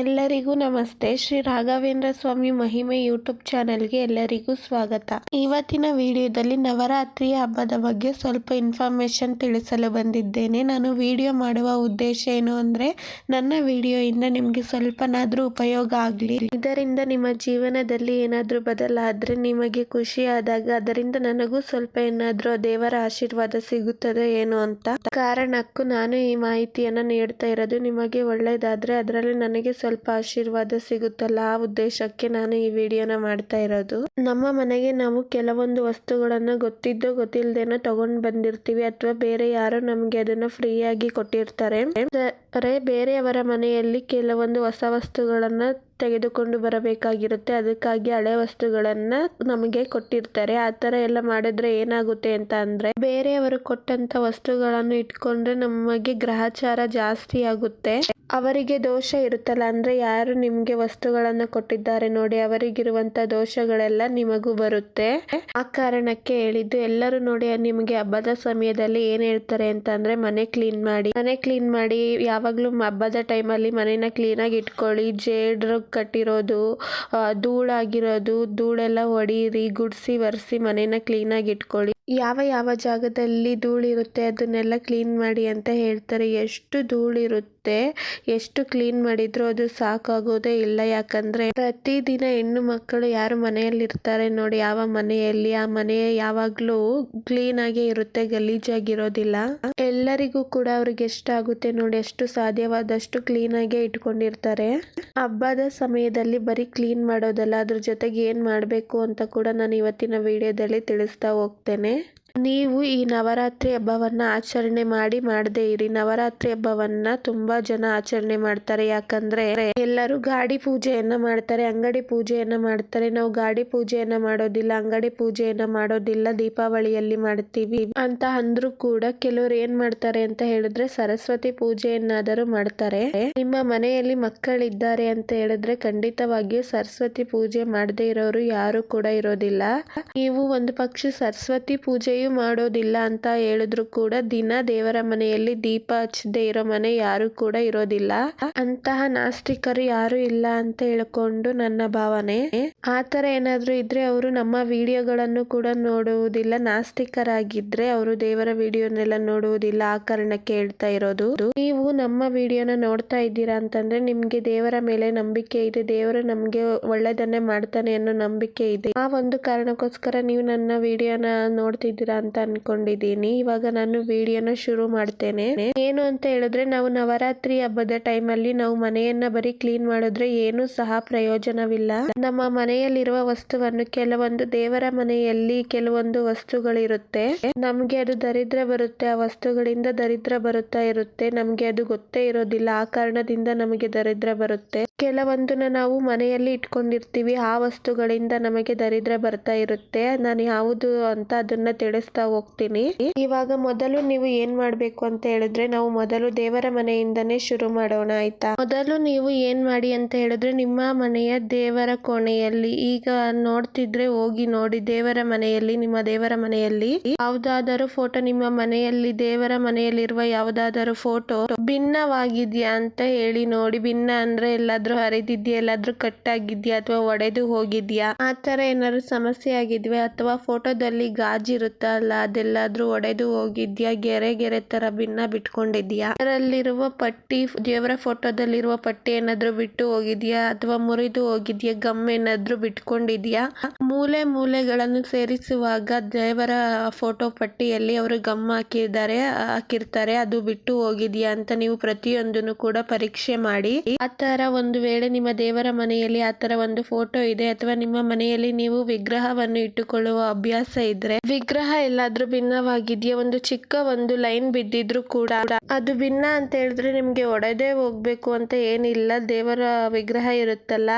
ಎಲ್ಲರಿಗೂ ನಮಸ್ತೆ. ಶ್ರೀ ರಾಘವೇಂದ್ರ ಸ್ವಾಮಿ ಮಹಿಮೆ ಯೂಟ್ಯೂಬ್ ಚಾನೆಲ್ಗೆ ಎಲ್ಲರಿಗೂ ಸ್ವಾಗತ. ಇವತ್ತಿನ ವಿಡಿಯೋದಲ್ಲಿ ನವರಾತ್ರಿಯ ಹಬ್ಬದ ಬಗ್ಗೆ ಸ್ವಲ್ಪ ಇನ್ಫಾರ್ಮೇಶನ್ ತಿಳಿಸಲು ಬಂದಿದ್ದೇನೆ. ನಾನು ವಿಡಿಯೋ ಮಾಡುವ ಉದ್ದೇಶ ಏನು ಅಂದ್ರೆ, ನನ್ನ ವಿಡಿಯೋಯಿಂದ ನಿಮಗೆ ಸ್ವಲ್ಪನಾದರೂ ಉಪಯೋಗ ಆಗಲಿ. ಇದರಿಂದ ನಿಮ್ಮ ಜೀವನದಲ್ಲಿ ಏನಾದ್ರೂ ಬದಲಾದ್ರೆ ನಿಮಗೆ ಖುಷಿ ಆದಾಗ ಅದರಿಂದ ನನಗೂ ಸ್ವಲ್ಪ ಏನಾದರೂ ದೇವರ ಆಶೀರ್ವಾದ ಸಿಗುತ್ತದೆ ಏನು ಅಂತ. ಕಾರಣಕ್ಕೂ ನಾನು ಈ ಮಾಹಿತಿಯನ್ನು ನೀಡ್ತಾ ಇರೋದು ನಿಮಗೆ ಒಳ್ಳೇದಾದ್ರೆ, ಅದರಲ್ಲಿ ನನಗೆ ಆಶೀರ್ವಾದ ಸಿಗುತ್ತಲ್ಲ ಆ ಉದ್ದೇಶಕ್ಕೆ ನಾನು ಈ ವಿಡಿಯೋನ ಮಾಡ್ತಾ ಇರೋದು. ನಮ್ಮ ಮನೆಗೆ ನಾವು ಕೆಲವೊಂದು ವಸ್ತುಗಳನ್ನು ಗೊತ್ತಿದ್ದೋ ಗೊತ್ತಿಲ್ಲದೇನೋ ತಗೊಂಡ್ ಬಂದಿರ್ತೀವಿ ಅಥವಾ ಬೇರೆ ಯಾರೋ ನಮಗೆ ಅದನ್ನ ಫ್ರೀಯಾಗಿ ಕೊಟ್ಟಿರ್ತಾರೆ. ಅಂದರೆ ಬೇರೆಯವರ ಮನೆಯಲ್ಲಿ ಕೆಲವೊಂದು ಹೊಸ ವಸ್ತುಗಳನ್ನು ತೆಗೆದುಕೊಂಡು ಬರಬೇಕಾಗಿರುತ್ತೆ. ಅದಕ್ಕಾಗಿ ಹಳೆ ವಸ್ತುಗಳನ್ನು ನಮಗೆ ಕೊಟ್ಟಿರ್ತಾರೆ. ಆ ತರ ಎಲ್ಲ ಮಾಡಿದ್ರೆ ಏನಾಗುತ್ತೆ ಅಂತ ಅಂದರೆ, ಬೇರೆಯವರು ಕೊಟ್ಟಂಥ ವಸ್ತುಗಳನ್ನು ಇಟ್ಕೊಂಡ್ರೆ ನಮಗೆ ಗ್ರಹಚಾರ ಜಾಸ್ತಿ ಆಗುತ್ತೆ. ಅವರಿಗೆ ದೋಷ ಇರುತ್ತಲ್ಲ, ಅಂದ್ರೆ ಯಾರು ನಿಮಗೆ ವಸ್ತುಗಳನ್ನು ಕೊಟ್ಟಿದ್ದಾರೆ ನೋಡಿ, ಅವರಿಗಿರುವಂಥ ದೋಷಗಳೆಲ್ಲ ನಿಮಗೂ ಬರುತ್ತೆ. ಆ ಕಾರಣಕ್ಕೆ ಹೇಳಿದ್ದು, ಎಲ್ಲರೂ ನೋಡಿ, ನಿಮಗೆ ಹಬ್ಬದ ಸಮಯದಲ್ಲಿ ಏನು ಹೇಳ್ತಾರೆ ಅಂತ ಮನೆ ಕ್ಲೀನ್ ಮಾಡಿ, ಮನೆ ಕ್ಲೀನ್ ಮಾಡಿ ಯಾವಾಗ್ಲೂ ಹಬ್ಬದ ಟೈಮಲ್ಲಿ ಮನೆನ ಕ್ಲೀನಾಗಿ ಇಟ್ಕೊಳ್ಳಿ ಜೇಡ್ರ ಕಟ್ಟಿರೋದು ಧೂಳಾಗಿರೋದು, ಧೂಳೆಲ್ಲ ಹೊಡೀರಿ, ಗುಡಿಸಿ ಒರೆಸಿ ಮನೆನ ಕ್ಲೀನಾಗಿ ಇಟ್ಕೊಳ್ಳಿ. ಯಾವ ಯಾವ ಜಾಗದಲ್ಲಿ ಧೂಳಿರುತ್ತೆ ಅದನ್ನೆಲ್ಲ ಕ್ಲೀನ್ ಮಾಡಿ ಅಂತ ಹೇಳ್ತಾರೆ. ಎಷ್ಟು ಧೂಳಿರುತ್ತೆ, ಎಷ್ಟು ಕ್ಲೀನ್ ಮಾಡಿದ್ರು ಅದು ಸಾಕಾಗೋದೇ ಇಲ್ಲ. ಯಾಕಂದ್ರೆ ಪ್ರತಿದಿನ ಹೆಣ್ಣು ಮಕ್ಕಳು ಯಾರು ಮನೆಯಲ್ಲಿ ಇರ್ತಾರೆ ನೋಡಿ, ಯಾವ ಮನೆಯಲ್ಲಿ, ಆ ಮನೆ ಯಾವಾಗಲೂ ಕ್ಲೀನ್ ಆಗಿ ಇರುತ್ತೆ, ಗಲೀಜಾಗಿರೋದಿಲ್ಲ. ಎಲ್ಲರಿಗೂ ಕೂಡ ಅವ್ರಿಗೆ ಎಷ್ಟಾಗುತ್ತೆ ನೋಡಿ ಎಷ್ಟು ಸಾಧ್ಯವಾದಷ್ಟು ಕ್ಲೀನ್ ಆಗಿ ಇಟ್ಕೊಂಡಿರ್ತಾರೆ. ಹಬ್ಬದ ಸಮಯದಲ್ಲಿ ಬರೀ ಕ್ಲೀನ್ ಮಾಡೋದಲ್ಲ, ಅದ್ರ ಜೊತೆಗೆ ಏನ್ ಮಾಡಬೇಕು ಅಂತ ಕೂಡ ನಾನು ಇವತ್ತಿನ ವಿಡಿಯೋದಲ್ಲಿ ತಿಳಿಸ್ತಾ ಹೋಗ್ತೇನೆ. ನೀವು ಈ ನವರಾತ್ರಿ ಹಬ್ಬವನ್ನು ಆಚರಣೆ ಮಾಡಿ ಮಾಡದೇ ಇರಿ. ನವರಾತ್ರಿ ಹಬ್ಬವನ್ನ ತುಂಬಾ ಜನ ಆಚರಣೆ ಮಾಡ್ತಾರೆ. ಯಾಕಂದ್ರೆ ಎಲ್ಲರೂ ಗಾಡಿ ಪೂಜೆಯನ್ನ ಮಾಡ್ತಾರೆ, ಅಂಗಡಿ ಪೂಜೆಯನ್ನ ಮಾಡ್ತಾರೆ. ನಾವು ಗಾಡಿ ಪೂಜೆಯನ್ನ ಮಾಡೋದಿಲ್ಲ, ಅಂಗಡಿ ಪೂಜೆಯನ್ನ ಮಾಡೋದಿಲ್ಲ, ದೀಪಾವಳಿಯಲ್ಲಿ ಮಾಡ್ತೀವಿ ಅಂತ ಅಂದ್ರೂ ಕೂಡ ಕೆಲವರು ಏನ್ ಮಾಡ್ತಾರೆ ಅಂತ ಹೇಳಿದ್ರೆ ಸರಸ್ವತಿ ಪೂಜೆಯನ್ನಾದರೂ ಮಾಡ್ತಾರೆ. ನಿಮ್ಮ ಮನೆಯಲ್ಲಿ ಮಕ್ಕಳಿದ್ದಾರೆ ಅಂತ ಹೇಳಿದ್ರೆ ಖಂಡಿತವಾಗಿಯೂ ಸರಸ್ವತಿ ಪೂಜೆ ಮಾಡದೇ ಇರೋರು ಯಾರು ಕೂಡ ಇರೋದಿಲ್ಲ. ನೀವು ಒಂದು ಪಕ್ಷ ಸರಸ್ವತಿ ಪೂಜೆಯೂ ಮಾಡೋದಿಲ್ಲ ಅಂತ ಹೇಳಿದ್ರು ಕೂಡ ದಿನ ದೇವರ ಮನೆಯಲ್ಲಿ ದೀಪ ಹಚ್ಚದೆ ಇರೋ ಮನೆ ಯಾರು ಕೂಡ ಇರೋದಿಲ್ಲ. ಅಂತಹ ನಾಸ್ತಿಕರು ಯಾರು ಇಲ್ಲ ಅಂತ ಹೇಳ್ಕೊಂಡು ನನ್ನ ಭಾವನೆ. ಆತರ ಏನಾದ್ರು ಇದ್ರೆ ಅವರು ನಮ್ಮ ವಿಡಿಯೋಗಳನ್ನು ಕೂಡ ನೋಡುವುದಿಲ್ಲ. ನಾಸ್ತಿಕರಾಗಿದ್ರೆ ಅವರು ದೇವರ ವಿಡಿಯೋನೆಲ್ಲ ನೋಡುವುದಿಲ್ಲ. ಆ ಕಾರಣಕ್ಕೆ ಹೇಳ್ತಾ ಇರೋದು. ನೀವು ನಮ್ಮ ವಿಡಿಯೋನ ನೋಡ್ತಾ ಇದ್ದೀರಾ ಅಂತಂದ್ರೆ ನಿಮ್ಗೆ ದೇವರ ಮೇಲೆ ನಂಬಿಕೆ ಇದೆ. ದೇವರು ನಮ್ಗೆ ಒಳ್ಳೇದನ್ನೇ ಮಾಡ್ತಾನೆ ಅನ್ನೋ ನಂಬಿಕೆ ಇದೆ. ಆ ಒಂದು ಕಾರಣಕ್ಕೋಸ್ಕರ ನೀವು ನನ್ನ ವಿಡಿಯೋನ ನೋಡ್ತಿದ್ದೀರಾ ಅಂತ ಅನ್ಕೊಂಡಿದೀನಿ ಇವಾಗ ನಾನು ವಿಡಿಯೋನ ಶುರು ಮಾಡ್ತೇನೆ. ಏನು ಅಂತ ಹೇಳಿದ್ರೆ, ನಾವು ನವರಾತ್ರಿ ಹಬ್ಬದ ಟೈಮಲ್ಲಿ ನಾವು ಮನೆಯನ್ನ ಬರೀ ಕ್ಲೀನ್ ಮಾಡಿದ್ರೆ ಏನು ಸಹ ಪ್ರಯೋಜನವಿಲ್ಲ. ನಮ್ಮ ಮನೆಯಲ್ಲಿರುವ ವಸ್ತುವನ್ನು ಕೆಲವೊಂದು ದೇವರ ಮನೆಯಲ್ಲಿ ಕೆಲವೊಂದು ವಸ್ತುಗಳಿರುತ್ತೆ. ನಮ್ಗೆ ಅದು ದರಿದ್ರ ಬರುತ್ತೆ, ಆ ವಸ್ತುಗಳಿಂದ ದರಿದ್ರ ಬರುತ್ತಾ ಇರುತ್ತೆ. ನಮ್ಗೆ ಅದು ಗೊತ್ತೇ ಇರೋದಿಲ್ಲ, ಆ ಕಾರಣದಿಂದ ನಮಗೆ ದರಿದ್ರ ಬರುತ್ತೆ. ಕೆಲವೊಂದನ್ನ ನಾವು ಮನೆಯಲ್ಲಿ ಇಟ್ಕೊಂಡಿರ್ತೀವಿ, ಆ ವಸ್ತುಗಳಿಂದ ನಮಗೆ ದರಿದ್ರ ಬರ್ತಾ ಇರುತ್ತೆ. ನಾನು ಯಾವುದು ಅಂತ ಅದನ್ನ ತಿಳಿಸ್ತಾ ಹೋಗ್ತೀನಿ. ಇವಾಗ ಮೊದಲು ನೀವು ಏನ್ ಮಾಡ್ಬೇಕು ಅಂತ ಹೇಳಿದ್ರೆ ನಾವು ಮೊದಲು ದೇವರ ಮನೆಯಿಂದನೇ ಶುರು ಮಾಡೋಣ, ಆಯ್ತಾ? ಮೊದಲು ನೀವು ಏನ್ ಮಾಡಿ ಅಂತ ಹೇಳಿದ್ರೆ ನಿಮ್ಮ ಮನೆಯ ದೇವರ ಕೋಣೆಯಲ್ಲಿ, ಈಗ ನೋಡ್ತಿದ್ರೆ ಹೋಗಿ ನೋಡಿ ದೇವರ ಮನೆಯಲ್ಲಿ, ನಿಮ್ಮ ದೇವರ ಮನೆಯಲ್ಲಿ ಯಾವ್ದಾದರೂ ಫೋಟೋ ನಿಮ್ಮ ಮನೆಯಲ್ಲಿ ದೇವರ ಮನೆಯಲ್ಲಿರುವ ಯಾವ್ದಾದರೂ ಫೋಟೋ ಭಿನ್ನವಾಗಿದ್ಯಾ ಅಂತ ಹೇಳಿ ನೋಡಿ. ಭಿನ್ನ ಅಂದ್ರೆ ಎಲ್ಲಾದ್ರೂ ಹರಿದಿದ್ಯಾ, ಎಲ್ಲಾದ್ರೂ ಕಟ್ ಆಗಿದ್ಯಾ ಅಥವಾ ಒಡೆದು ಹೋಗಿದ್ಯಾ? ಆ ತರ ಏನಾದ್ರು ಸಮಸ್ಯೆ ಆಗಿದ್ವಿ ಅಥವಾ ಫೋಟೋದಲ್ಲಿ ಗಾಜಿರುತ್ತಲ್ಲ ಅದೆಲ್ಲಾದ್ರೂ ಒಡೆದು ಹೋಗಿದ್ಯಾ? ಗೆರೆ ಗೆರೆ ತರ ಭಿನ್ನ ಬಿಟ್ಕೊಂಡಿದ್ಯಾ? ಅದರಲ್ಲಿರುವ ಪಟ್ಟಿ, ದೇವರ ಫೋಟೋದಲ್ಲಿರುವ ಪಟ್ಟಿ ಏನಾದ್ರೂ ಬಿಟ್ಟು ಹೋಗಿದ್ಯಾ? ಅಥವಾ ಮುರಿದು ಹೋಗಿದ್ಯಾ? ಗಮ್ ಏನಾದ್ರೂ ಬಿಟ್ಕೊಂಡಿದ್ಯಾ? ಮೂಲೆ ಮೂಲೆಗಳನ್ನು ಸೇರಿಸುವಾಗ ದೇವರ ಫೋಟೋ ಪಟ್ಟಿಯಲ್ಲಿ ಅವರು ಗಮ್ ಹಾಕಿದ್ದಾರೆ, ಹಾಕಿರ್ತಾರೆ, ಅದು ಬಿಟ್ಟು ಹೋಗಿದ್ಯಾ ಅಂತ ನೀವು ಪ್ರತಿಯೊಂದನ್ನು ಕೂಡ ಪರೀಕ್ಷೆ ಮಾಡಿ. ಆ ತರ ಒಂದು ವೇಳೆ ನಿಮ್ಮ ದೇವರ ಮನೆಯಲ್ಲಿ ಆ ತರ ಒಂದು ಫೋಟೋ ಇದೆ, ಅಥವಾ ನಿಮ್ಮ ಮನೆಯಲ್ಲಿ ನೀವು ವಿಗ್ರಹವನ್ನು ಇಟ್ಟುಕೊಳ್ಳುವ ಅಭ್ಯಾಸ ಇದ್ರೆ, ವಿಗ್ರಹ ಎಲ್ಲಾದ್ರೂ ಭಿನ್ನವಾಗಿದೆಯಾ ಒಂದು ಚಿಕ್ಕ ಒಂದು ಲೈನ್ ಬಿದ್ದಿದ್ರು ಕೂಡ ಅದು ಭಿನ್ನ ಅಂತ ಹೇಳಿದ್ರೆ ನಿಮ್ಗೆ ಒಡೆದೇ ಹೋಗ್ಬೇಕು ಅಂತ ಏನಿಲ್ಲ. ದೇವರ ವಿಗ್ರಹ ಇರುತ್ತಲ್ಲ,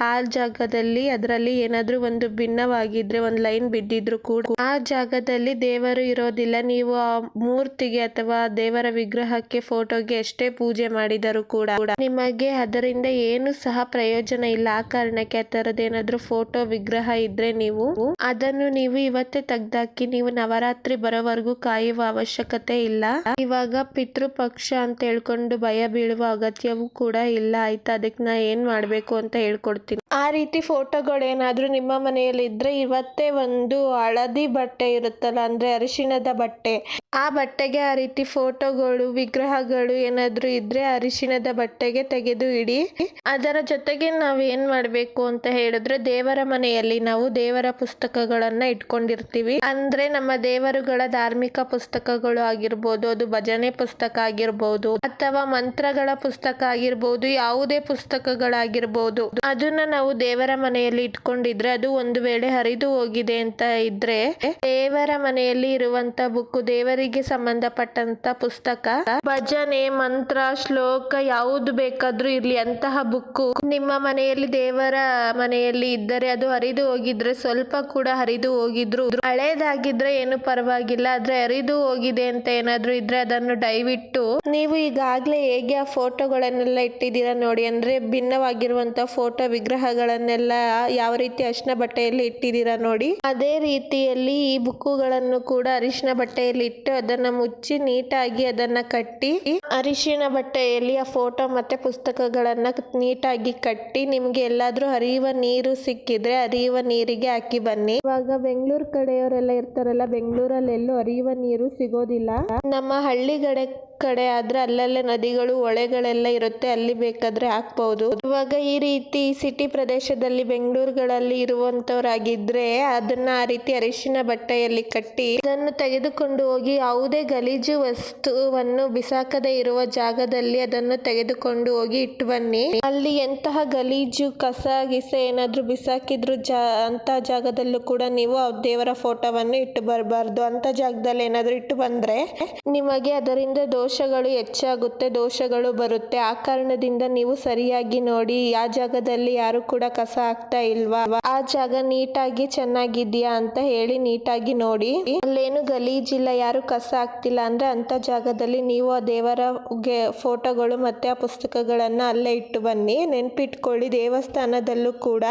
ಆ ಜಾಗದಲ್ಲಿ ಅದರಲ್ಲಿ ಏನಾದ್ರೂ ಒಂದು ಭಿನ್ನವಾಗಿದ್ರೆ, ಒಂದು ಲೈನ್ ಬಿದ್ದಿದ್ರು ಕೂಡ ಆ ಜಾಗದಲ್ಲಿ ದೇವರು ಇರೋದಿಲ್ಲ. ನೀವು ಆ ಮೂರ್ತಿಗೆ ಅಥವಾ ದೇವರ ವಿಗ್ರಹಕ್ಕೆ ಫೋಟೋಗೆ ಎಷ್ಟೇ ಪೂಜೆ ಮಾಡಿದರೂ ಕೂಡ ನಿಮಗೆ ಅದರಿಂದ ಏನು ಸಹ ಪ್ರಯೋಜನ ಇಲ್ಲ. ಆ ಕಾರಣಕ್ಕೆ ಆ ತರದ್ ಏನಾದ್ರು ಫೋಟೋ ವಿಗ್ರಹ ಇದ್ರೆ ನೀವು ಅದನ್ನು ನೀವು ಇವತ್ತೇ ತೆಗ್ದಾಕಿ ನೀವು ನವರಾತ್ರಿ ಬರೋವರೆಗೂ ಕಾಯುವ ಅವಶ್ಯಕತೆ ಇಲ್ಲ. ಇವಾಗ ಪಿತೃಪಕ್ಷ ಅಂತ ಹೇಳ್ಕೊಂಡು ಭಯ ಬೀಳುವ ಅಗತ್ಯವೂ ಕೂಡ ಇಲ್ಲ. ಆಯ್ತಾ? ಅದಕ್ಕೆ ನಾ ಏನ್ ಮಾಡ್ಬೇಕು ಅಂತ ಹೇಳ್ಕೊಡ್ತೀನಿ. ಆ ರೀತಿ ಫೋಟೋಗಳು ಏನಾದ್ರೂ ನಿಮ್ಮ ಮನೆಯಲ್ಲಿ ಇದ್ರೆ ಇವತ್ತೇ ಒಂದು ಹಳದಿ ಬಟ್ಟೆ ಇರುತ್ತಲ್ಲ, ಅಂದ್ರೆ ಅರಿಶಿಣದ ಬಟ್ಟೆ. ಆ ಬಟ್ಟೆಗೆ ಆ ರೀತಿ ಫೋಟೋಗಳು, ವಿಗ್ರಹಗಳು ಏನಾದ್ರೂ ಇದ್ರೆ ಅರಿಶಿಣದ ಬಟ್ಟೆಗೆ ತೆಗೆದು ಇಡಿ. ಅದರ ಜೊತೆಗೆ ನಾವು ಏನ್ ಮಾಡ್ಬೇಕು ಅಂತ ಹೇಳಿದ್ರೆ ದೇವರ ಮನೆಯಲ್ಲಿ ನಾವು ದೇವರ ಪುಸ್ತಕಗಳನ್ನ ಇಟ್ಕೊಂಡಿರ್ತೀವಿ. ಅಂದ್ರೆ ನಮ್ಮ ದೇವರುಗಳ ಧಾರ್ಮಿಕ ಪುಸ್ತಕಗಳು ಆಗಿರ್ಬೋದು, ಅದು ಭಜನೆ ಪುಸ್ತಕ ಆಗಿರ್ಬೋದು, ಅಥವಾ ಮಂತ್ರಗಳ ಪುಸ್ತಕ ಆಗಿರ್ಬೋದು, ಯಾವುದೇ ಪುಸ್ತಕಗಳಾಗಿರ್ಬೋದು. ಅದನ್ನ ನಾವು ದೇವರ ಮನೆಯಲ್ಲಿ ಇಟ್ಕೊಂಡಿದ್ರೆ ಅದು ಒಂದು ವೇಳೆ ಹರಿದು ಹೋಗಿದೆ ಅಂತ ಇದ್ರೆ, ದೇವರ ಮನೆಯಲ್ಲಿ ಇರುವಂತ ಬುಕ್ ದೇವರಿಗೆ ಸಂಬಂಧಪಟ್ಟಂತ ಪುಸ್ತಕ. ಭಜನೆ, ಮಂತ್ರ, ಶ್ಲೋಕ ಯಾವುದು ಬೇಕಾದ್ರೂ ಇರ್ಲಿ. ಅಂತಹ ಬುಕ್ ನಿಮ್ಮ ಮನೆಯಲ್ಲಿ, ದೇವರ ಮನೆಯಲ್ಲಿ ಇದ್ದರೆ ಅದು ಹರಿದು ಹೋಗಿದ್ರೆ, ಸ್ವಲ್ಪ ಕೂಡ ಹರಿದು ಹೋಗಿದ್ರು. ಹಳೇದಾಗಿದ್ರೆ ಏನು ಪರವಾಗಿಲ್ಲ. ಆದ್ರೆ ಹರಿದು ಹೋಗಿದೆ ಅಂತ ಏನಾದ್ರೂ ಇದ್ರೆ ಅದನ್ನು ದಯವಿಟ್ಟು ನೀವು ಈಗಾಗ್ಲೇ ಹೇಗೆ ಆ ಫೋಟೋಗಳನ್ನೆಲ್ಲ ಇಟ್ಟಿದ್ದೀರಾ ನೋಡಿ. ಅಂದ್ರೆ ಭಿನ್ನವಾಗಿರುವಂತಹ ಫೋಟೋ ವಿಗ್ರಹಗಳನ್ನೆಲ್ಲ ಯಾವ ರೀತಿ ಅರಿಶಿನ ಬಟ್ಟೆಯಲ್ಲಿ ಇಟ್ಟಿದ್ದೀರಾ ನೋಡಿ. ಅದೇ ರೀತಿಯಲ್ಲಿ ಈ ಬುಕ್ಕುಗಳನ್ನು ಕೂಡ ಅರಿಶಿನ ಬಟ್ಟೆಯಲ್ಲಿ ಇಟ್ಟು ಅದನ್ನ ಮುಚ್ಚಿ ನೀಟಾಗಿ ಅದನ್ನ ಕಟ್ಟಿ ಅರಿಶಿನ ಬಟ್ಟೆಯಲ್ಲಿ ಆ ಫೋಟೋ ಮತ್ತೆ ಪುಸ್ತಕಗಳನ್ನ ನೀಟಾಗಿ ಕಟ್ಟಿ ನಿಮ್ಗೆ ಎಲ್ಲಾದ್ರೂ ಹರಿಯುವ ನೀರು ಸಿಕ್ಕಿದ್ರೆ ಹರಿಯುವ ನೀರಿಗೆ ಹಾಕಿ ಬನ್ನಿ. ಇವಾಗ ಬೆಂಗಳೂರು ಕಡೆಯವರೆಲ್ಲ ಇರ್ತಾರಲ್ಲ ಬೆಂಗಳೂರಲ್ಲಿ ಎಲ್ಲೂ ಹರಿಯುವ ನೀರು ಸಿಗೋದಿಲ್ಲ. ನಮ್ಮ ಹಳ್ಳಿಗಡೆ ಕಡೆ ಆದ್ರೆ ಅಲ್ಲಲ್ಲೇ ನದಿಗಳು, ಹೊಳೆಗಳೆಲ್ಲ ಇರುತ್ತೆ. ಅಲ್ಲಿ ಬೇಕಾದ್ರೆ ಹಾಕ್ಬಹುದು ಇವಾಗ ಈ ರೀತಿ ಸಿಟಿ ಪ್ರದೇಶದಲ್ಲಿ ಬೆಂಗಳೂರುಗಳಲ್ಲಿ ಇರುವಂತವರಾಗಿದ್ರೆ ಅದನ್ನ ಆ ರೀತಿ ಅರಿಶಿನ ಬಟ್ಟೆಯಲ್ಲಿ ಕಟ್ಟಿ ಅದನ್ನು ತೆಗೆದುಕೊಂಡು ಹೋಗಿ ಯಾವುದೇ ಗಲೀಜು ವಸ್ತುವನ್ನು ಬಿಸಾಕದೆ ಇರುವ ಜಾಗದಲ್ಲಿ ಅದನ್ನು ತೆಗೆದುಕೊಂಡು ಹೋಗಿ ಇಟ್ಟು ಬನ್ನಿ. ಅಲ್ಲಿ ಎಂತಹ ಗಲೀಜು, ಕಸ, ಗಿಸ ಏನಾದ್ರೂ ಬಿಸಾಕಿದ್ರು ಅಂತ ಜಾಗದಲ್ಲೂ ಕೂಡ ನೀವು ಆ ದೇವರ ಫೋಟೋವನ್ನು ಇಟ್ಟು ಬರಬಾರ್ದು. ಅಂತ ಜಾಗದಲ್ಲಿ ಏನಾದ್ರೂ ಇಟ್ಟು ಬಂದ್ರೆ ನಿಮಗೆ ಅದರಿಂದ ದೋಷಗಳು ಹೆಚ್ಚಾಗುತ್ತೆ, ದೋಷಗಳು ಬರುತ್ತೆ. ಆ ಕಾರಣದಿಂದ ನೀವು ಸರಿಯಾಗಿ ನೋಡಿ, ಆ ಜಾಗದಲ್ಲಿ ಯಾರು ಕೂಡ ಕಸ ಆಗ್ತಾ ಇಲ್ವಾ? ಆ ಜಾಗ ನೀಟಾಗಿ ಚೆನ್ನಾಗಿದ್ಯಾ ಅಂತ ಹೇಳಿ ನೀಟಾಗಿ ನೋಡಿ. ಅಲ್ಲೇನು ಗಲೀಜಿಲ್ಲ, ಯಾರು ಕಸ ಹಾಕ್ತಿಲ್ಲ ಅಂದ್ರೆ ಅಂತ ಜಾಗದಲ್ಲಿ ನೀವು ಆ ದೇವರ ಫೋಟೋಗಳು ಮತ್ತೆ ಆ ಪುಸ್ತಕಗಳನ್ನ ಅಲ್ಲೇ ಇಟ್ಟು ಬನ್ನಿ. ನೆನ್ಪಿಟ್ಕೊಳ್ಳಿ, ದೇವಸ್ಥಾನದಲ್ಲೂ ಕೂಡ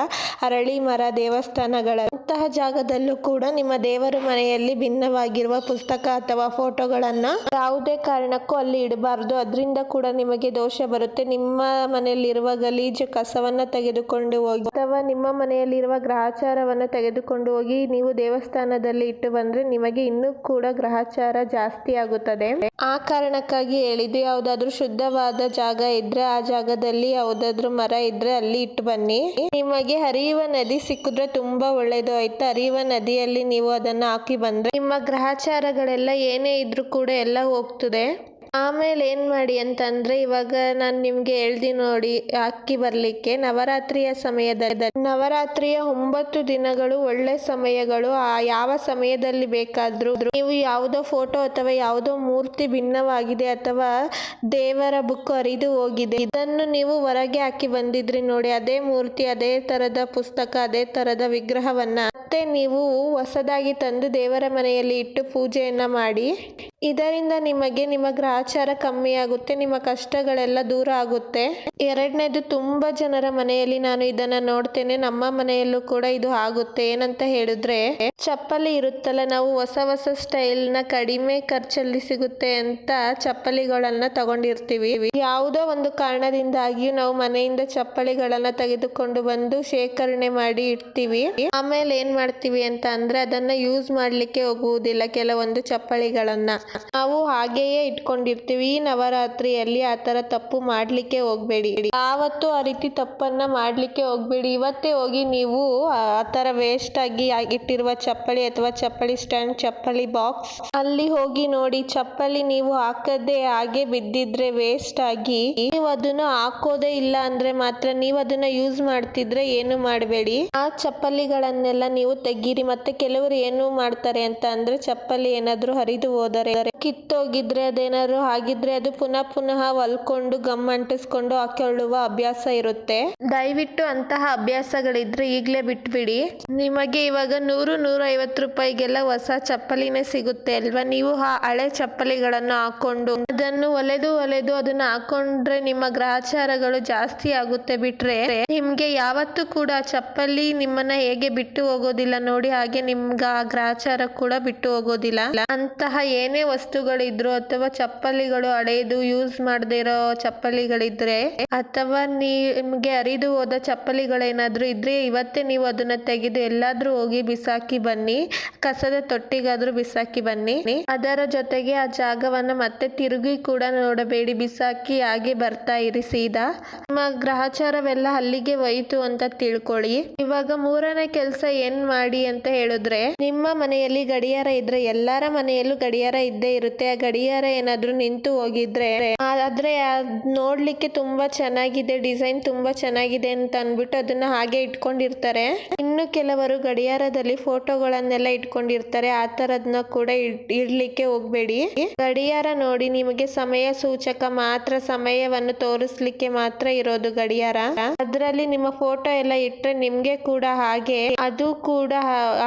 ಅರಳಿ ಮರ ದೇವಸ್ಥಾನಗಳ ಅಂತಹ ಜಾಗದಲ್ಲೂ ಕೂಡ ನಿಮ್ಮ ದೇವರ ಮನೆಯಲ್ಲಿ ಭಿನ್ನವಾಗಿರುವ ಪುಸ್ತಕ ಅಥವಾ ಫೋಟೋಗಳನ್ನ ಯಾವುದೇ ಕಾರಣಕ್ಕೂ ಅಲ್ಲಿ ಇಡಬಾರ್ದು. ಅದರಿಂದ ಕೂಡ ನಿಮಗೆ ದೋಷ ಬರುತ್ತೆ. ನಿಮ್ಮ ಮನೆಯಲ್ಲಿರುವ ಗಲೀಜು ಕಸವನ್ನ ತೆಗೆದುಕೊಂಡು ಹೋಗಿ ಅಥವಾ ನಿಮ್ಮ ಮನೆಯಲ್ಲಿರುವ ಗ್ರಹಚಾರವನ್ನು ತೆಗೆದುಕೊಂಡು ಹೋಗಿ ನೀವು ದೇವಸ್ಥಾನದಲ್ಲಿ ಇಟ್ಟು ಬಂದ್ರೆ ನಿಮಗೆ ಇನ್ನೂ ಕೂಡ ಗ್ರಹಚಾರ ಜಾಸ್ತಿ ಆಗುತ್ತದೆ. ಆ ಕಾರಣಕ್ಕಾಗಿ ಹೇಳಿದ್ದು, ಯಾವುದಾದ್ರೂ ಶುದ್ಧವಾದ ಜಾಗ ಇದ್ರೆ ಆ ಜಾಗದಲ್ಲಿ ಯಾವುದಾದ್ರೂ ಮರ ಇದ್ರೆ ಅಲ್ಲಿ ಇಟ್ಟು ಬನ್ನಿ. ನಿಮಗೆ ಹರಿಯುವ ನದಿ ಸಿಕ್ಕಿದ್ರೆ ತುಂಬಾ ಒಳ್ಳೇದು. ಆಯ್ತಾ ಹರಿಯುವ ನದಿಯಲ್ಲಿ ನೀವು ಅದನ್ನ ಹಾಕಿ ಬಂದ್ರೆ ನಿಮ್ಮ ಗ್ರಹಚಾರಗಳೆಲ್ಲ ಏನೇ ಇದ್ರೂ ಕೂಡ ಎಲ್ಲ ಹೋಗ್ತದೆ. ಆಮೇಲೆ ಏನು ಮಾಡಿ ಅಂತಂದರೆ ಇವಾಗ ನಾನು ನಿಮಗೆ ಹೇಳ್ದಿ ನೋಡಿ ಅಕ್ಕಿ ಬರಲಿಕ್ಕೆ. ನವರಾತ್ರಿಯ ಸಮಯದಲ್ಲಿ ನವರಾತ್ರಿಯ ಒಂಬತ್ತು ದಿನಗಳು ಒಳ್ಳೆ ಸಮಯಗಳು. ಆ ಯಾವ ಸಮಯದಲ್ಲಿ ಬೇಕಾದರೂ ನೀವು ಯಾವುದೋ ಫೋಟೋ ಅಥವಾ ಯಾವುದೋ ಮೂರ್ತಿ ಭಿನ್ನವಾಗಿದೆ ಅಥವಾ ದೇವರ ಬುಕ್ ಹರಿದು ಹೋಗಿದೆ. ಇದನ್ನು ನೀವು ಹೊರಗೆ ಹಾಕಿ ಬಂದಿದ್ರಿ ನೋಡಿ. ಅದೇ ಮೂರ್ತಿ, ಅದೇ ಥರದ ಪುಸ್ತಕ, ಅದೇ ಥರದ ವಿಗ್ರಹವನ್ನ ಮತ್ತೆ ನೀವು ಹೊಸದಾಗಿ ತಂದು ದೇವರ ಮನೆಯಲ್ಲಿ ಇಟ್ಟು ಪೂಜೆಯನ್ನ ಮಾಡಿ. ಇದರಿಂದ ನಿಮಗೆ ನಿಮ್ಮ ಗ್ರಹಚಾರ ಕಮ್ಮಿ ಆಗುತ್ತೆ ನಿಮ್ಮ ಕಷ್ಟಗಳೆಲ್ಲ ದೂರ ಆಗುತ್ತೆ. ಎರಡನೇದು, ತುಂಬಾ ಜನರ ಮನೆಯಲ್ಲಿ ನಾನು ಇದನ್ನ ನೋಡ್ತೇನೆ, ನಮ್ಮ ಮನೆಯಲ್ಲೂ ಕೂಡ ಇದು ಆಗುತ್ತೆ. ಏನಂತ ಹೇಳಿದ್ರೆ, ಚಪ್ಪಲಿ ಇರುತ್ತಲ್ಲ, ನಾವು ಹೊಸ ಹೊಸ ಸ್ಟೈಲ್ನ ಕಡಿಮೆ ಖರ್ಚಲ್ಲಿ ಸಿಗುತ್ತೆ ಅಂತ ಚಪ್ಪಲಿಗಳನ್ನ ತಗೊಂಡಿರ್ತೀವಿ. ಯಾವುದೋ ಒಂದು ಕಾರಣದಿಂದಾಗಿಯೂ ನಾವು ಮನೆಯಿಂದ ಚಪ್ಪಲಿಗಳನ್ನ ತೆಗೆದುಕೊಂಡು ಬಂದು ಶೇಖರಣೆ ಮಾಡಿ ಇಡ್ತೀವಿ. ಆಮೇಲೆ ಏನ್ ಮಾಡ್ತೀವಿ ಅಂತ ಅಂದ್ರೆ, ಅದನ್ನ ಯೂಸ್ ಮಾಡ್ಲಿಕ್ಕೆ ಹೋಗುವುದಿಲ್ಲ ಕೆಲವೊಂದು ಚಪ್ಪಲಿಗಳನ್ನ. ನಾವು ಹಾಗೆಯೇ ಇಟ್ಕೊಂಡಿರ್ತೀವಿ. ಈ ನವರಾತ್ರಿಯಲ್ಲಿ ಆ ಥರ ತಪ್ಪು ಮಾಡ್ಲಿಕ್ಕೆ ಹೋಗ್ಬೇಡಿ. ಆವತ್ತು ಆ ರೀತಿ ತಪ್ಪನ್ನ ಮಾಡ್ಲಿಕ್ಕೆ ಹೋಗ್ಬೇಡಿ. ಇವತ್ತೇ ಹೋಗಿ ನೀವು ಆ ಥರ ವೇಸ್ಟ್ ಆಗಿ ಇಟ್ಟಿರುವ ಚಪ್ಪಲಿ ಅಥವಾ ಚಪ್ಪಲಿ ಸ್ಟ್ಯಾಂಡ್ ಚಪ್ಪಲಿ ಬಾಕ್ಸ್ ಅಲ್ಲಿ ಹೋಗಿ ನೋಡಿ. ಚಪ್ಪಲಿ ನೀವು ಹಾಕದೇ ಹಾಗೆ ಬಿದ್ದಿದ್ರೆ ವೇಸ್ಟ್ ಆಗಿ ನೀವು ಅದನ್ನ ಹಾಕೋದೇ ಇಲ್ಲ ಅಂದ್ರೆ ಮಾತ್ರ ನೀವು ಅದನ್ನ ಯೂಸ್ ಮಾಡ್ತಿದ್ರೆ ಏನು ಮಾಡಬೇಡಿ. ಆ ಚಪ್ಪಲಿಗಳನ್ನೆಲ್ಲ ನೀವು ತೆಗೀರಿ. ಮತ್ತೆ ಕೆಲವರು ಏನು ಮಾಡ್ತಾರೆ ಅಂತ ಅಂದ್ರೆ ಚಪ್ಪಲಿ ಏನಾದ್ರೂ ಹರಿದು ಹೋದರೆ ಕಿತ್ತೋಗಿದ್ರೆ ಅದೇನಾದ್ರು ಆಗಿದ್ರೆ ಅದು ಪುನಃ ಪುನಃ ಹೊಲ್ಕೊಂಡು ಗಮ್ ಅಂಟಿಸ್ಕೊಂಡು ಹಾಕೊಳ್ಳುವ ಅಭ್ಯಾಸ ಇರುತ್ತೆ. ದಯವಿಟ್ಟು ಅಂತಹ ಅಭ್ಯಾಸಗಳಿದ್ರೆ ಈಗಲೇ ಬಿಟ್ಬಿಡಿ. ನಿಮಗೆ ಇವಾಗ ನೂರು ನೂರ ಐವತ್ತು ರೂಪಾಯಿಗೆಲ್ಲ ಹೊಸ ಚಪ್ಪಲಿನೇ ಸಿಗುತ್ತೆ ಅಲ್ವಾ? ನೀವು ಆ ಹಳೆ ಚಪ್ಪಲಿಗಳನ್ನು ಹಾಕೊಂಡು ಅದನ್ನು ಒಲೆದು ಒಲೆದು ಅದನ್ನ ಹಾಕೊಂಡ್ರೆ ನಿಮ್ಮ ಗ್ರಹಚಾರಗಳು ಜಾಸ್ತಿ ಆಗುತ್ತೆ ಬಿಟ್ರೆ. ನಿಮ್ಗೆ ಯಾವತ್ತೂ ಕೂಡ ಚಪ್ಪಲಿ ನಿಮ್ಮನ್ನ ಹೇಗೆ ಬಿಟ್ಟು ಹೋಗೋದಿಲ್ಲ ನೋಡಿ, ಹಾಗೆ ನಿಮ್ಗ ಆ ಗ್ರಹಚಾರ ಕೂಡ ಬಿಟ್ಟು ಹೋಗೋದಿಲ್ಲ. ಅಂತಹ ಏನೇ ವಸ್ತುಗಳಿದ್ರು ಅಥವಾ ಚಪ್ಪಲಿಗಳು ಹಳೆಯದು ಯೂಸ್ ಮಾಡದೇ ಇರೋ ಚಪ್ಪಲಿಗಳಿದ್ರೆ ಅಥವಾ ನಿಮ್ಗೆ ಹರಿದು ಹೋದ ಚಪ್ಪಲಿಗಳೇನಾದ್ರೂ ಇದ್ರೆ ಇವತ್ತೇ ನೀವು ಅದನ್ನ ತೆಗೆದು ಎಲ್ಲಾದ್ರೂ ಹೋಗಿ ಬಿಸಾಕಿ ಬನ್ನಿ. ಕಸದ ತೊಟ್ಟಿಗಾದ್ರೂ ಬಿಸಾಕಿ ಬನ್ನಿ. ಅದರ ಜೊತೆಗೆ ಆ ಜಾಗವನ್ನ ಮತ್ತೆ ತಿರುಗಿ ಕೂಡ ನೋಡಬೇಡಿ. ಬಿಸಾಕಿ ಹಾಗೆ ಬರ್ತಾ ಇರಿ ಸೀದಾ. ನಿಮ್ಮ ಗ್ರಹಚಾರವೆಲ್ಲ ಅಲ್ಲಿಗೆ ಹೋಯ್ತು ಅಂತ ತಿಳ್ಕೊಳ್ಳಿ. ಇವಾಗ ಮೂರನೇ ಕೆಲಸ ಏನ್ ಮಾಡಿ ಅಂತ ಹೇಳಿದ್ರೆ, ನಿಮ್ಮ ಮನೆಯಲ್ಲಿ ಗಡಿಯಾರ ಇದ್ರೆ ಎಲ್ಲರ ಮನೆಯಲ್ಲೂ ಗಡಿಯಾರ ಇದ್ದೇ ಇರುತ್ತೆ. ಆ ಗಡಿಯಾರ ಏನಾದ್ರೂ ನಿಂತು ಹೋಗಿದ್ರೆ, ಆದ್ರೆ ಅದ್ ನೋಡ್ಲಿಕ್ಕೆ ತುಂಬಾ ಚೆನ್ನಾಗಿದೆ, ಡಿಸೈನ್ ತುಂಬಾ ಚೆನ್ನಾಗಿದೆ ಅಂತ ಅನ್ಬಿಟ್ಟು ಅದನ್ನ ಹಾಗೆ ಇಟ್ಕೊಂಡಿರ್ತಾರೆ. ಇನ್ನು ಕೆಲವರು ಗಡಿಯಾರದಲ್ಲಿ ಫೋಟೋಗಳನ್ನೆಲ್ಲ ಇಟ್ಕೊಂಡಿರ್ತಾರೆ, ಆ ತರದ್ನ ಕೂಡ ಇಡ್- ಇಡ್ಲಿಕ್ಕೆ ಹೋಗ್ಬೇಡಿ. ಗಡಿಯಾರ ನೋಡಿ ನಿಮಗೆ ಸಮಯ ಸೂಚಕ ಮಾತ್ರ, ಸಮಯವನ್ನು ತೋರಿಸ್ಲಿಕ್ಕೆ ಮಾತ್ರ ಇರೋದು ಗಡಿಯಾರ. ಅದರಲ್ಲಿ ನಿಮ್ಮ ಫೋಟೋ ಎಲ್ಲ ಇಟ್ರೆ ನಿಮ್ಗೆ ಕೂಡ ಹಾಗೆ, ಅದು ಕೂಡ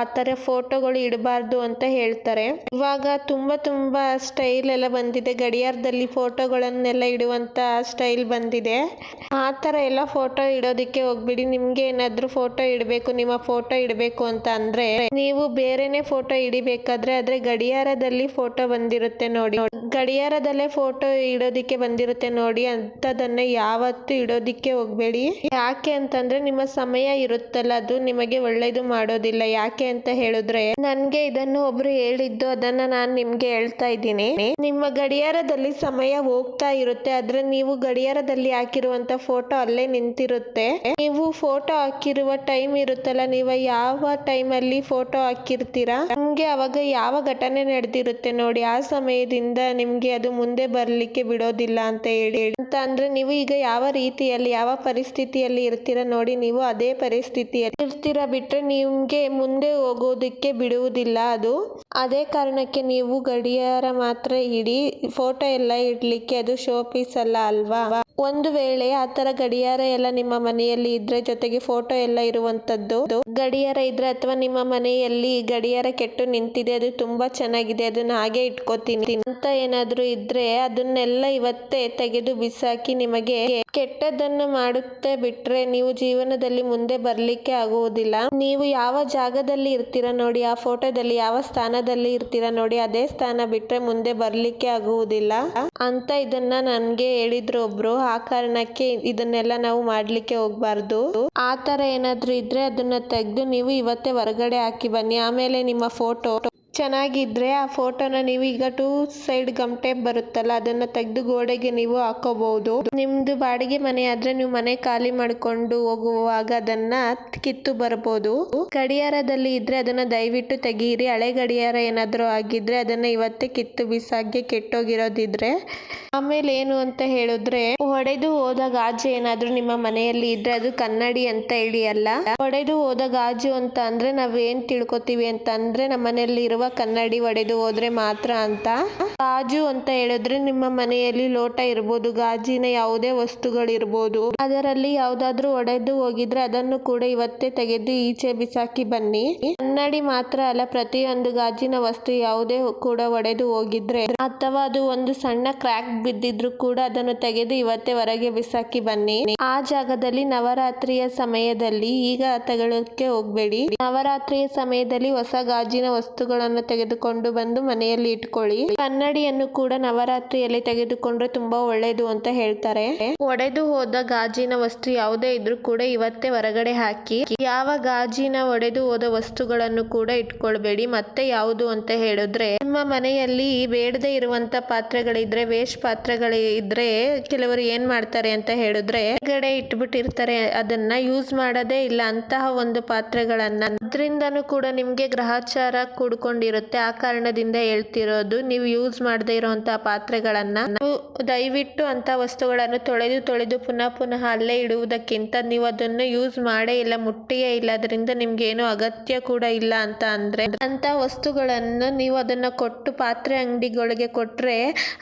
ಆ ತರ ಫೋಟೋಗಳು ಇಡಬಾರ್ದು ಅಂತ ಹೇಳ್ತಾರೆ. ಇವಾಗ ತುಂಬಾ ತುಂಬಾ ಸ್ಟೈಲ್ ಎಲ್ಲ ಬಂದಿದೆ, ಗಡಿಯಾರದಲ್ಲಿ ಫೋಟೋಗಳನ್ನೆಲ್ಲ ಇಡುವಂತ ಸ್ಟೈಲ್ ಬಂದಿದೆ. ಆ ತರ ಎಲ್ಲ ಫೋಟೋ ಇಡೋದಿಕ್ಕೆ ಹೋಗ್ಬಿಡಿ, ನಿಮ್ಗೆ ಏನಾದ್ರೂ ಫೋಟೋ ಇಡಬೇಕು, ನಿಮ್ಮ ಫೋಟೋ ಇಡಬೇಕು ಅಂತ ಅಂದ್ರೆ ನೀವು ಬೇರೆನೆ ಫೋಟೋ ಇಡಿಬೇಕಾದ್ರೆ ಆದ್ರೆ ಗಡಿಯಾರದಲ್ಲಿ ಫೋಟೋ ಬಂದಿರುತ್ತೆ ನೋಡಿ. ಗಡಿಯಾರದಲ್ಲೇ ಫೋಟೋ ಇಡೋದಿಕ್ಕೆ ಬಂದಿರುತ್ತೆ ನೋಡಿ. ಅಂತದನ್ನ ಯಾವತ್ತೂ ಇಡೋದಿಕ್ಕೆ ಹೋಗ್ಬೇಡಿ. ಯಾಕೆ ಅಂತಂದ್ರೆ ನಿಮ್ಮ ಸಮಯ ಇರುತ್ತಲ್ಲ, ಅದು ನಿಮಗೆ ಒಳ್ಳೇದು ಮಾಡೋದಿಲ್ಲ. ಯಾಕೆ ಅಂತ ಹೇಳಿದ್ರೆ ನನ್ಗೆ ಇದನ್ನು ಒಬ್ರು ಹೇಳಿದ್ದು, ಅದನ್ನ ನಾನು ನಿಮ್ಗೆ ಹೇಳ್ತಾ ಇದ್ದೀನಿ. ನಿಮ್ಮ ಗಡಿಯಾರದಲ್ಲಿ ಸಮಯ ಹೋಗ್ತಾ ಇರುತ್ತೆ, ಆದ್ರೆ ನೀವು ಗಡಿಯಾರದಲ್ಲಿ ಹಾಕಿರುವಂತ ಫೋಟೋ ಅಲ್ಲೇ ನಿಂತಿರುತ್ತೆ. ನೀವು ಫೋಟೋ ಹಾಕಿರುವ ಟೈಮ್ ಇರುತ್ತಲ್ಲ ನೀವು ಯಾವ ಟೈಮ್ ಅಲ್ಲಿ ಫೋಟೋ ಹಾಕಿರ್ತೀರಾ? ನಿಮ್ಗೆ ಅವಾಗ ಯಾವ ಘಟನೆ ನಡೆದಿರುತ್ತೆ ನೋಡಿ, ಆ ಸಮಯದಿಂದ ನಿಮ್ಗೆ ಅದು ಮುಂದೆ ಬರ್ಲಿಕ್ಕೆ ಬಿಡೋದಿಲ್ಲ ಅಂತ ಹೇಳಿ. ಅಂತ ಅಂದ್ರೆ ನೀವು ಈಗ ಯಾವ ರೀತಿಯಲ್ಲಿ, ಯಾವ ಪರಿಸ್ಥಿತಿಯಲ್ಲಿ ಇರ್ತೀರಾ ನೋಡಿ, ನೀವು ಅದೇ ಪರಿಸ್ಥಿತಿಯಲ್ಲಿ ಇರ್ತೀರಾ ಬಿಟ್ರೆ ನಿಮ್ಗೆ ಮುಂದೆ ಹೋಗೋದಕ್ಕೆ ಬಿಡುವುದಿಲ್ಲ ಅದು. ಅದೇ ಕಾರಣಕ್ಕೆ ನೀವು ಗಡಿಯಾರ ಮಾತ್ರ ಇಡಿ, ಫೋಟೋ ಎಲ್ಲ ಇಡ್ಲಿಕ್ಕೆ ಅದು ಶೋ ಪೀಸ್ ಅಲ್ಲ ಅಲ್ವಾ? ಒಂದು ವೇಳೆ ಆ ತರ ಗಡಿಯಾರ ಎಲ್ಲ ನಿಮ್ಮ ಮನೆಯಲ್ಲಿ ಇದ್ರೆ ಜೊತೆಗೆ ಫೋಟೋ ಎಲ್ಲ ಇರುವಂತದ್ದು ಗಡಿಯಾರ ಇದ್ರೆ ಅಥವಾ ನಿಮ್ಮ ಮನೆಯಲ್ಲಿ ಗಡಿಯಾರ ಕೆಟ್ಟು ನಿಂತಿದೆ, ಅದು ತುಂಬಾ ಚೆನ್ನಾಗಿದೆ, ಅದನ್ನ ಹಾಗೆ ಇಟ್ಕೋತೀನಿ. ಅಂತ ಏನಾದ್ರೂ ಇದ್ರೆ ಅದನ್ನೆಲ್ಲ ಇವತ್ತೇ ತೆಗೆದು ಬಿಸಾಕಿ ನಿಮಗೆ ಕೆಟ್ಟದನ್ನ ಮಾಡುತ್ತೆ ಬಿಟ್ರೆ ನೀವು ಜೀವನದಲ್ಲಿ ಮುಂದೆ ಬರ್ಲಿಕ್ಕೆ ಆಗುವುದಿಲ್ಲ. ನೀವು ಯಾವ ಜಾಗದಲ್ಲಿ ಇರ್ತೀರಾ ನೋಡಿ, ಆ ಫೋಟೋದಲ್ಲಿ ಯಾವ ಸ್ಥಾನದಲ್ಲಿ ಇರ್ತೀರಾ ನೋಡಿ, ಅದೇ ಸ್ಥಾನ ಬಿಟ್ರೆ ಮುಂದೆ ಬರ್ಲಿಕ್ಕೆ ಆಗುವುದಿಲ್ಲ. ಅಂತ ಇದನ್ನ ನನ್ಗೆ ಹೇಳಿದ್ರು ಒಬ್ರು. ಆ ಕಾರಣಕ್ಕೆ ಇದನ್ನೆಲ್ಲ ನಾವು ಮಾಡ್ಲಿಕ್ಕೆ ಹೋಗ್ಬಾರ್ದು. ಆ ತರ ಏನಾದ್ರೂ ಇದ್ರೆ ಅದನ್ನ ತೆಗೆದು ನೀವು ಇವತ್ತೇ ಹೊರಗಡೆ ಹಾಕಿ ಬನ್ನಿ. ಆಮೇಲೆ ನಿಮ್ಮ ಫೋಟೋ ಚೆನ್ನಾಗಿದ್ರೆ ಆ ಫೋಟೋನ ನೀವು ಈಗ ಟೂ ಸೈಡ್ ಗಮ್ ಟೇಪ್ ಬರುತ್ತಲ್ಲ, ಅದನ್ನ ತೆಗೆದು ಗೋಡೆಗೆ ನೀವು ಹಾಕೋಬಹುದು. ನಿಮ್ದು ಬಾಡಿಗೆ ಮನೆ ಆದ್ರೆ ನೀವು ಮನೆ ಖಾಲಿ ಮಾಡ್ಕೊಂಡು ಹೋಗುವಾಗ ಅದನ್ನ ಕಿತ್ತು ಬರಬಹುದು ಗಡಿಯಾರದಲ್ಲಿ ಇದ್ರೆ ಅದನ್ನ ದಯವಿಟ್ಟು ತೆಗೀರಿ. ಹಳೆ ಗಡಿಯಾರ ಏನಾದರೂ ಆಗಿದ್ರೆ ಅದನ್ನ ಇವತ್ತೇ ಕಿತ್ತು ಬಿಸಾಕಿ ಕೆಟ್ಟೋಗಿರೋದಿದ್ರೆ. ಆಮೇಲೆ ಏನು ಅಂತ ಹೇಳಿದ್ರೆ, ಹೊಡೆದು ಹೋದ ಗಾಜು ಏನಾದ್ರೂ ನಿಮ್ಮ ಮನೆಯಲ್ಲಿ ಇದ್ರೆ ಅದು ಕನ್ನಡಿ ಅಂತ ಹೇಳಿ ಅಲ್ಲ ಹೊಡೆದು ಹೋದ ಗಾಜು ಅಂತ ಅಂದ್ರೆ ನಾವ್ ಏನ್ ತಿಳ್ಕೊತೀವಿ ಅಂತ ಅಂದ್ರೆ ನಮ್ಮ ಮನೆಯಲ್ಲಿ ಇರುವ ಕನ್ನಡಿ ಒಡೆದು ಹೋದ್ರೆ ಮಾತ್ರ ಅಂತ. ಗಾಜು ಅಂತ ಹೇಳಿದ್ರೆ ನಿಮ್ಮ ಮನೆಯಲ್ಲಿ ಲೋಟ ಇರ್ಬೋದು, ಗಾಜಿನ ಯಾವುದೇ ವಸ್ತುಗಳಿರ್ಬೋದು. ಅದರಲ್ಲಿ ಯಾವ್ದಾದ್ರು ಒಡೆದು ಹೋಗಿದ್ರೆ ಅದನ್ನು ಕೂಡ ಇವತ್ತೇ ತೆಗೆದು ಈಚೆ ಬಿಸಾಕಿ ಬನ್ನಿ. ಕನ್ನಡಿ ಮಾತ್ರ ಅಲ್ಲ, ಪ್ರತಿಯೊಂದು ಗಾಜಿನ ವಸ್ತು ಯಾವುದೇ ಕೂಡ ಒಡೆದು ಹೋಗಿದ್ರೆ ಅಥವಾ ಅದು ಒಂದು ಸಣ್ಣ ಕ್ರ್ಯಾಕ್ ಬಿದ್ದಿದ್ರು ಕೂಡ ಅದನ್ನು ತೆಗೆದು ಇವತ್ತೇ ಹೊರಗೆ ಬಿಸಾಕಿ ಬನ್ನಿ. ಆ ಜಾಗದಲ್ಲಿ ನವರಾತ್ರಿಯ ಸಮಯದಲ್ಲಿ ಈಗ ತಗೊಳ್ಳೋಕೆ ಹೋಗ್ಬೇಡಿ. ನವರಾತ್ರಿಯ ಸಮಯದಲ್ಲಿ ಹೊಸ ಗಾಜಿನ ವಸ್ತುಗಳನ್ನು ತೆಗೆದುಕೊಂಡು ಬಂದು ಮನೆಯಲ್ಲಿ ಇಟ್ಕೊಳ್ಳಿ. ಕನ್ನಡಿಯನ್ನು ಕೂಡ ನವರಾತ್ರಿಯಲ್ಲಿ ತೆಗೆದುಕೊಂಡ್ರೆ ತುಂಬಾ ಒಳ್ಳೇದು ಅಂತ ಹೇಳ್ತಾರೆ. ಒಡೆದು ಹೋದ ಗಾಜಿನ ವಸ್ತು ಯಾವುದೇ ಇದ್ರೂ ಕೂಡ ಇವತ್ತೇ ಹೊರಗಡೆ ಹಾಕಿ, ಯಾವ ಗಾಜಿನ ಒಡೆದು ಹೋದ ವಸ್ತುಗಳನ್ನು ಕೂಡ ಇಟ್ಕೊಳ್ಬೇಡಿ. ಮತ್ತೆ ಯಾವುದು ಅಂತ ಹೇಳಿದ್ರೆ, ನಿಮ್ಮ ಮನೆಯಲ್ಲಿ ಬೇಡದೇ ಇರುವಂತ ಪಾತ್ರೆಗಳಿದ್ರೆ ವೇಸ್ಟ್ ಪಾತ್ರೆಗಳಿದ್ರೆ ಕೆಲವರು ಏನ್ ಮಾಡ್ತಾರೆ ಅಂತ ಹೇಳಿದ್ರೆ, ಹೊರಗಡೆ ಇಟ್ಬಿಟ್ಟಿರ್ತಾರೆ. ಅದನ್ನ ಯೂಸ್ ಮಾಡದೇ ಇಲ್ಲ ಅಂತಹ ಒಂದು ಪಾತ್ರೆಗಳನ್ನ, ಅದರಿಂದನೂ ಕೂಡ ನಿಮ್ಗೆ ಗ್ರಹಚಾರ ಕೂಡ್ಕೊಂಡಿರುತ್ತೆ ಆ ಕಾರಣದಿಂದ ಹೇಳ್ತಿರೋದು, ನೀವು ಯೂಸ್ ಮಾಡದೇ ಇರೋವಂಥ ಪಾತ್ರೆಗಳನ್ನ ದಯವಿಟ್ಟು ಅಂತ ವಸ್ತುಗಳನ್ನು ತೊಳೆದು ತೊಳೆದು ಪುನಃ ಪುನಃ ಅಲ್ಲೇ ಇಡುವುದಕ್ಕಿಂತ ನೀವು ಅದನ್ನು ಯೂಸ್ ಮಾಡೇ ಇಲ್ಲ, ಮುಟ್ಟಿಯೇ ಇಲ್ಲ, ಅದರಿಂದ ನಿಮ್ಗೆ ಏನು ಅಗತ್ಯ ಕೂಡ ಇಲ್ಲ ಅಂತ ಅಂದ್ರೆ ಅಂತ ವಸ್ತುಗಳನ್ನು ನೀವು ಅದನ್ನ ಕೊಟ್ಟು ಪಾತ್ರೆ ಅಂಗಡಿಗಳಿಗೆ ಕೊಟ್ರೆ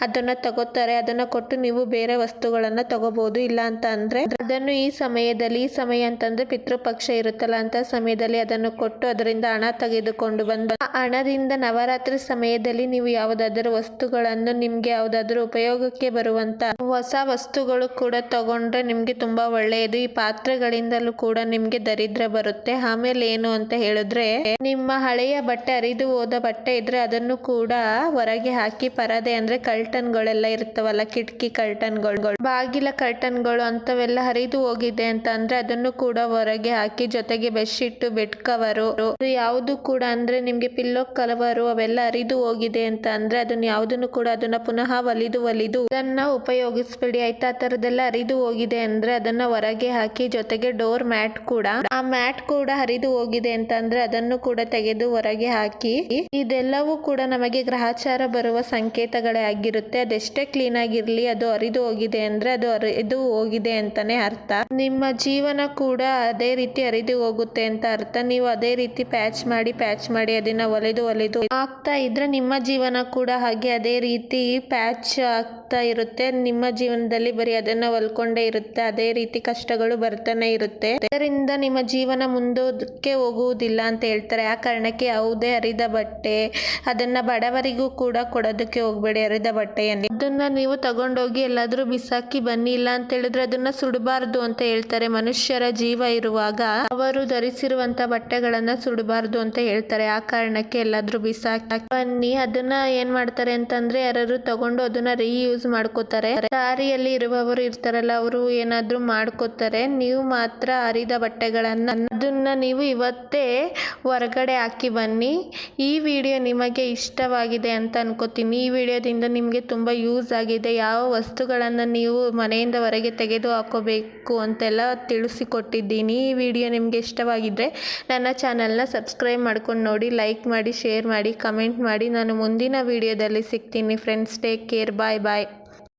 ಅದನ್ನ ತಗೋತಾರೆ. ಅದನ್ನ ಕೊಟ್ಟು ನೀವು ಬೇರೆ ವಸ್ತುಗಳನ್ನ ತಗೋಬಹುದು ಇಲ್ಲ ಅಂತ ಅಂದ್ರೆ, ಅದನ್ನು ಈ ಸಮಯದಲ್ಲಿ, ಈ ಸಮಯ ಅಂತಂದ್ರೆ ಪಿತೃಪಕ್ಷ ಇರುತ್ತಲ್ಲ, ಅಂತ ಸಮಯದಲ್ಲಿ ಅದನ್ನು ಕೊಟ್ಟು ಅದರಿಂದ ಹಣ ತೆಗೆದುಕೊಂಡು ಬಂದ, ಆ ಹಣದಿಂದ ನವರಾತ್ರಿ ಸಮಯದಲ್ಲಿ ನೀವು ಯಾವುದಾದರೂ ವಸ್ತುಗಳನ್ನು ನಿಮಗೆ ಯಾವುದಾದರೂ ಉಪಯೋಗಕ್ಕೆ ಬರುವಂತ ಹೊಸ ವಸ್ತುಗಳು ಕೂಡ ತಗೊಂಡ್ರೆ ನಿಮಗೆ ತುಂಬಾ ಒಳ್ಳೆಯದು. ಈ ಪಾತ್ರೆಗಳಿಂದಲೂ ಕೂಡ ನಿಮಗೆ ದರಿದ್ರ ಬರುತ್ತೆ. ಆಮೇಲೆ ಏನು ಅಂತ ಹೇಳಿದ್ರೆ, ನಿಮ್ಮ ಹಳೆಯ ಬಟ್ಟೆ, ಹರಿದು ಹೋದ ಬಟ್ಟೆ ಇದ್ರೆ ಅದನ್ನು ಕೂಡ ಹೊರಗೆ ಹಾಕಿ ಪರದೆ ಅಂದ್ರೆ ಕರ್ಟನ್ಗಳೆಲ್ಲ ಇರ್ತವಲ್ಲ, ಕಿಟಕಿ ಕರ್ಟನ್ಗಳು ಬಾಗಿಲ ಕರ್ಟನ್ಗಳು ಅಂತವೆಲ್ಲ ಹರಿದು ಹೋಗಿದೆ ಅಂತ ಅಂದ್ರೆ ಅದನ್ನು ಕೂಡ ಹೊರಗೆ ಹಾಕಿ ಜೊತೆಗೆ ಬೆಡ್ಶೀಟ್, ಬೆಡ್ ಕವರು ಯಾವುದು ಕೂಡ ಅಂದ್ರೆ ನಿಮ್ಗೆ ಪಿಲ್ಲೋ ಕಲವರು ಅವೆಲ್ಲ ಹರಿದು ಹೋಗಿದೆ ಅಂತ ಅಂದ್ರೆ ಅದನ್ನ ಯಾವುದನ್ನು ಕೂಡ ಅದನ್ನ ಪುನಃ ಒಲಿದು ಒಲಿದು ಅದನ್ನ ಉಪಯೋಗಿಸ್ಬೇಡಿ. ಆಯ್ತಾ? ಆ ತರದೆಲ್ಲ ಹರಿದು ಹೋಗಿದೆ ಅಂದ್ರೆ ಅದನ್ನ ಹೊರಗೆ ಹಾಕಿ ಜೊತೆಗೆ ಡೋರ್ ಮ್ಯಾಟ್ ಕೂಡ. ಆ ಮ್ಯಾಟ್ ಕೂಡ ಹರಿದು ಹೋಗಿದೆ ಅಂತ ಅಂದ್ರೆ ಅದನ್ನು ಕೂಡ ತೆಗೆದು ಹೊರಗೆ ಹಾಕಿ ಇದೆಲ್ಲವೂ ಕೂಡ ನಮಗೆ ಗ್ರಹಚಾರ ಬರುವ ಸಂಕೇತಗಳೇ ಆಗಿರುತ್ತೆ. ಅದೆಷ್ಟೇ ಕ್ಲೀನ್ ಆಗಿರ್ಲಿ ಅದು ಹರಿದು ಹೋಗಿದೆ ಅಂದ್ರೆ ಅದು ಹರಿದು ಹೋಗಿದೆ ಅಂತಾನೆ ಅರ್ಥ. ನಿಮ್ಮ ಜೀವನ ಕೂಡ ಅದೇ ರೀತಿ ಹರಿದು ಹೋಗುತ್ತೆ ಅಂತ ಅರ್ಥ. ನೀವು ಅದೇ ರೀತಿ ಪ್ಯಾಚ್ ಮಾಡಿ ಪ್ಯಾಚ್ ಮಾಡಿ ಅದನ್ನ ಒಲೆದು ಒಲೆದು ಆಗ್ತಾ ಇದ್ರೆ ನಿಮ್ಮ ಜೀವನ ಕೂಡ ಹಾಗೆ ಅದೇ ರೀತಿ ಪ್ಯಾಚ್ ಆಗ್ತಾ ಇರುತ್ತೆ, ನಿಮ್ಮ ಜೀವನದಲ್ಲಿ ಬರೀ ಅದನ್ನ ಹೊಲ್ಕೊಂಡೇ ಇರುತ್ತೆ, ಅದೇ ರೀತಿ ಕಷ್ಟಗಳು ಬರ್ತಾನೆ ಇರುತ್ತೆ. ಅದರಿಂದ ನಿಮ್ಮ ಜೀವನ ಮುಂದೋದಕ್ಕೆ ಹೋಗುವುದಿಲ್ಲ ಅಂತ ಹೇಳ್ತಾರೆ. ಆ ಕಾರಣಕ್ಕೆ ಯಾವುದೇ ಹರಿದ ಬಟ್ಟೆ, ಅದನ್ನ ಬಡವರಿಗೂ ಕೂಡ ಕೊಡೋದಕ್ಕೆ ಹೋಗ್ಬೇಡಿ ಹರಿದ ಬಟ್ಟೆಯನ್ನು ಅದನ್ನ ನೀವು ತಗೊಂಡೋಗಿ ಎಲ್ಲಾದ್ರೂ ಬಿಸಾಕಿ ಬನ್ನಿ, ಇಲ್ಲ ಅಂತ ಹೇಳಿದ್ರೆ ಅದನ್ನ ಸುಡಬಾರ್ದು ಅಂತ ಹೇಳ್ತಾರೆ. ಮನುಷ್ಯರ ಜೀವ ಇರುವಾಗ ಅವರು ಧರಿಸಿರುವಂತ ಬಟ್ಟೆಗಳನ್ನ ಸುಡಬಾರ್ದು ಅಂತ ಹೇಳ್ತಾರೆ. ಆ ಕಾರಣಕ್ಕೆ ಎಲ್ಲಾದ್ರೂ ಬಿಸಾಕಿ ಬನ್ನಿ. ಅದನ್ನ ಏನ್ ಮಾಡ್ತಾರೆ ಅಂತಂದ್ರೆ ಯಾರು ತಗೊಂಡು ಅದನ್ನ ರೀಯೂಸ್ ಮಾಡ್ಕೋತಾರೆ. ದಾರಿಯಲ್ಲಿ ಇರುವವರು ಇರ್ತಾರಲ್ಲ, ಅವರು ಏನಾದ್ರೂ ಮಾಡ್ಕೋತಾರೆ. ನೀವು ಮಾತ್ರ ಹರಿದ ಬಟ್ಟೆಗಳನ್ನ ಅದನ್ನ ನೀವು ಇವತ್ತೇ ಹೊರಗಡೆ ಹಾಕಿ ಬನ್ನಿ. ಈ ವಿಡಿಯೋ ನಿಮಗೆ ಇಷ್ಟವಾಗಿದೆ ಅಂತ ಅನ್ಕೋತೀನಿ. ಈ ವಿಡಿಯೋದಿಂದ ನಿಮಗೆ ತುಂಬ ಯೂಸ್ ಆಗಿದೆ. ಯಾವ ವಸ್ತುಗಳನ್ನು ನೀವು ಮನೆಯಿಂದ ಹೊರಗೆ ತೆಗೆದು ಹಾಕೋಬೇಕು ಅಂತೆಲ್ಲ ತಿಳಿಸಿಕೊಟ್ಟಿದ್ದೀನಿ. ಈ ವಿಡಿಯೋ ನಿಮಗೆ ಇಷ್ಟವಾಗಿದ್ದರೆ ನನ್ನ ಚಾನಲ್ನ ಸಬ್ಸ್ಕ್ರೈಬ್ ಮಾಡ್ಕೊಂಡು ನೋಡಿ ಲೈಕ್ ಮಾಡಿ ಶೇರ್ ಮಾಡಿ ಕಮೆಂಟ್ ಮಾಡಿ. ನಾನು ಮುಂದಿನ ವಿಡಿಯೋದಲ್ಲಿ ಸಿಗ್ತೀನಿ. Friends take care bye bye